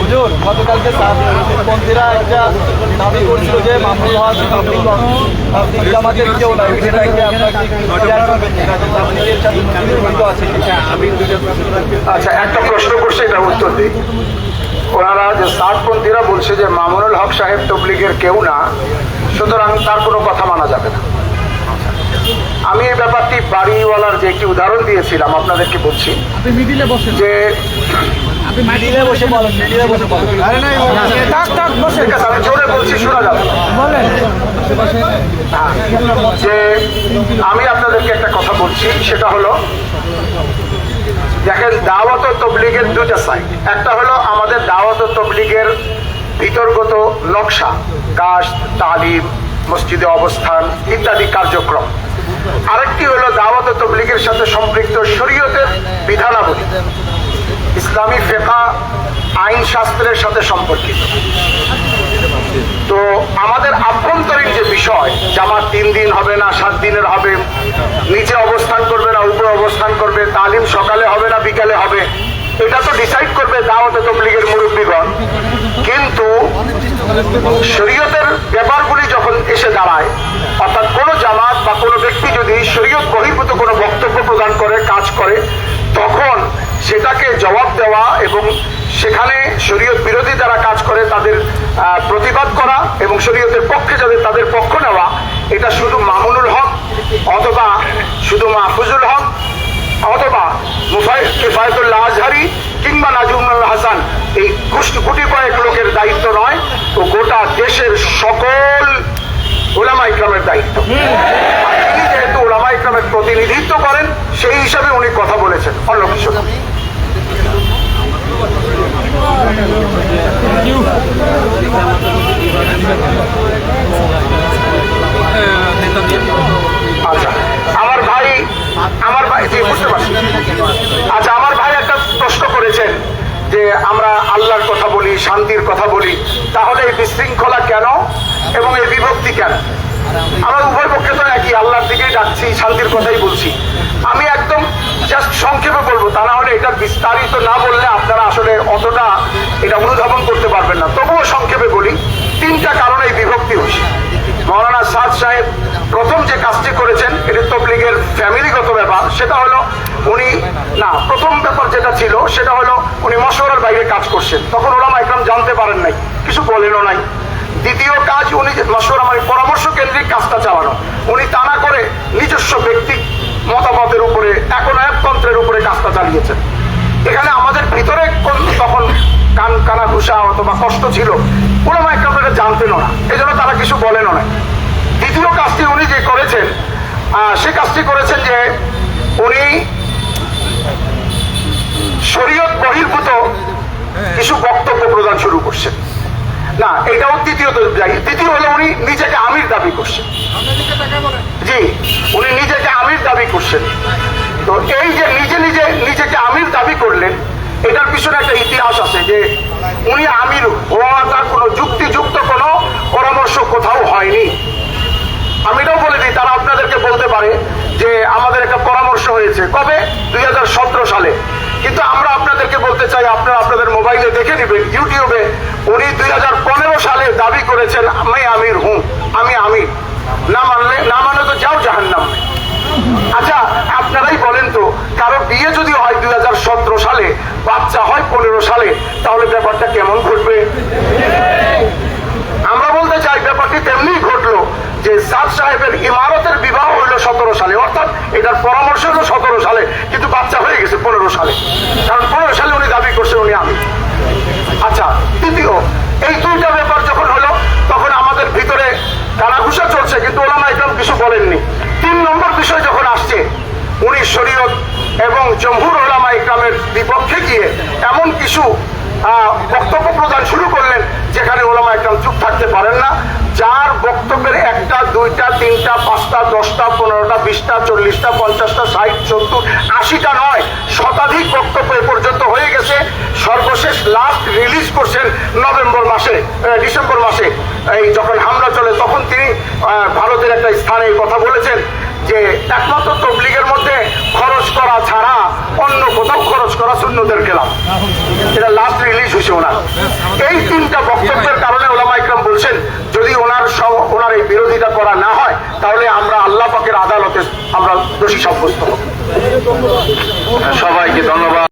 হুজুর গতকালকে একটা দাবি করছিল যে মামুল হক জামাতের কেউ নাই? আচ্ছা একটা প্রশ্ন করছে এটা উত্তর দিই। ওনারা যে সাতপন্থীরা বলছে যে মামুনুল হক সাহেব তবলিগের কেউ না সুতরাং তার কোনো কথা মানা যাবে না। আমি এই ব্যাপারটি বাড়িওয়ালার যে একটি উদাহরণ দিয়েছিলাম আপনাদেরকে বলছি আপনি যে আপনি মিডিলে বসে বলেন মিডিলে বসে বলেন। টাক টাক বসেন ঠিক আছে আমি জোরে বলছি শোনা যাবে। বলেন। হ্যাঁ, যে আমি আপনাদেরকে একটা কথা বলছি সেটা হলো দেখেন দাওয়াত তবলিগের দুটা সাইড একটা হলো আমাদের দাওয়াত ও তবলিগের ভিতরগত নকশা কাজ তালিম মসজিদে অবস্থান ইত্যাদি কার্যক্রম। আরেকটি হলো দাওয়াত ও তবলিগের সাথে সম্পৃক্ত শরীয়তের বিধানাবলী। ইসলামী ফেকা আইন শাস্ত্রের সাথে সম্পর্কিত। তো আমাদের আভ্যন্তরীণ যে বিষয়, জামাত তিন দিন হবে না, সাত দিনের হবে, নিচে অবস্থান করবে না, উপরে অবস্থান করবে, তালিম সকালে হবে না, বিকালে হবে, এটা তো ডিসাইড করবে দাওয়াত তবলিগের মুরব্বীগণ। কিন্তু শরীয়তের ব্যাপারগুলি যখন এসে দাঁড়ায়, অর্থাৎ কোনো জামাত বা কোনো ব্যক্তি যদি শরীয়ত বহির্ভূত কোনো বক্তব্য প্রদান করে, কাজ করে, তখন সেটাকে জবাব দেওয়া এবং সেখানে শরীয়ত বিরোধী যারা কাজ করে তাদের আহ, প্রতিবাদ করা এবং শরীয়তের পক্ষে যাদের তাদের পক্ষ নেওয়া, এটা শুধু মামুনুল হক অথবা শুধু মাহফুজুল হক অথবা মুফাই কিফায়তুল্লাহ আজহারি কিংবা নাজুমুল হাসান, এই কুষ্টি কোটি কয়েক লোকের দায়িত্ব নয় তো গোটা দেশের সকল ওলামা ইকরামের দায়িত্ব আর তিনি যেহেতু ওলামা ইকরামের প্রতিনিধিত্ব করেন সেই হিসাবে উনি কথা বলেছেন অন্য কিছু না। আচ্ছা আমার ভাই আমার ভাই জি বুঝতে পারছি আচ্ছা আমার ভাই একটা প্রশ্ন করেছেন যে আমরা আল্লাহর কথা বলি শান্তির কথা বলি, তাহলে এই বিশৃঙ্খলা কেন এবং এই বিভক্তি কেন? আমরা উভয় পক্ষে তো একই, আল্লাহর দিকেই ডাকছি, শান্তির কথাই বলছি। আমি একদম জাস্ট সংক্ষেপে বলব, তা না হলে এটা বিস্তারিত না বললে আপনারা আসলে অতটা এটা অনুধাবন করতে পারবেন না। তবুও সংক্ষেপে বলি, তিনটা কারণে মৌলানা সাদ সাহেব প্রথম যে কাজটি করেছেন, এটি তবলিগের ফ্যামিলিগত ব্যাপার, সেটা হলো উনি, না, প্রথম ব্যাপার যেটা ছিল, সেটা হলো উনি মশওয়ারার বাইরে কাজ করছেন। তখন ওলামা একদম জানতে পারেন নাই, কিছু বলেনও নাই। দ্বিতীয় কাজ উনি মশওয়ারা মানে পরামর্শ কেন্দ্রিক কাজটা চালানো। উনি তা না করে নিজস্ব ব্যক্তি মতামতের উপরে একনায়কতন্ত্রের উপরে কাজটা চালিয়েছেন এখানে আমাদের ভিতরে কোন- তখন কান কানা ঘুষা অথবা কষ্ট ছিল ওলামা একদম এটা জানতেনও না এই জন্য তারা কিছু বলেনও না দ্বিতীয় কাজটি উনি যে করেছেন সে কাজটি করেছেন যে উনি শরীয়ত বহির্ভূত কিছু বক্তব্য প্রদান শুরু করছেন। না, এটাও তৃতীয় যাই, তৃতীয় হলো উনি নিজেকে আমির দাবি করছেন। জি, উনি নিজেকে আমির দাবি করছেন। তো এই যে নিজে নিজে নিজেকে আমির দাবি করলেন, এটার পিছনে একটা ইতিহাস আছে যে উনি আমির হওয়া তার কোনো যুক্তিযুক্ত কোনো পরামর্শ কোথাও হয়নি। আমি এটাও বলে দিই, তারা আপনাদেরকে বলতে পারে যে আমাদের একটা পরামর্শ হয়েছে। কবে? দুই সালে। কিন্তু আমরা আপনাদেরকে বলতে চাই, আপনারা আপনাদের মোবাইলে দেখে নেবেন, ইউটিউবে উনি দুই হাজার পনেরো সালে দাবি করেছেন, আমি আমির হুম, আমি আমির। না মানলে না মানলে তো যাও জাহান্নাম। আচ্ছা আপনারাই বলেন তো, কারও বিয়ে যদি হয় দুই হাজার সতেরো সালে বাচ্চা হয় পনেরো সালে, তাহলে ব্যাপারটা কেমন ঘটবে? আমরা বলতে চাই, ব্যাপারটি তেমনি ঘটলো যে সাদ সাহেবের ইমারতের বিবাহ হইল সতেরো সালে, অর্থাৎ এটার পরামর্শ হলো সতেরো সালে, কিন্তু বাচ্চা হয়ে গেছে পনেরো সালে। কারণ পনেরো সালে উনি দাবি করছেন উনি আমি। আচ্ছা তৃতীয়, এই দুইটা ব্যাপার যখন হলো, তখন আমাদের ভিতরে কানাঘুষা চলছে, কিন্তু ওলামা একদম কিছু বলেননি। তিন নম্বর বিষয় যখন আসছে, উনি শরীয়ত এবং জমহুর এমন কিছু বক্তব্য প্রদান শুরু করলেন যেখানে ওলামা একদম চুপ থাকতে পারেন না। যার বক্তব্যের একটা, দুইটা, তিনটা, পাঁচটা, দশটা, পনেরোটা, বিশটা, চল্লিশটা, পঞ্চাশটা, ষাট, সত্তর, আশিটা নয়, শতাধিক বক্তব্য এ পর্যন্ত হয়ে গেছে। সর্বশেষ লাস্ট রিলিজ করছেন নভেম্বর মাসে ডিসেম্বর মাসে। এই যখন হামলা চলে, তখন তিনি ভারতের একটা স্থানে কথা বলেছেন যে একমাত্র তবলিগের মধ্যে সামান্য কোথাও খরচ করা শূন্যদের খেলাম। এটা লাস্ট রিলিজ হয়েছে ওনার। এই তিনটা বক্তব্যের কারণে ওলামা ইকরাম বলছেন, যদি ওনার সব ওনার এই বিরোধিতা করা না হয়, তাহলে আমরা আল্লাহ পাকের আদালতে আমরা দোষী সাব্যস্ত হব। সবাইকে ধন্যবাদ।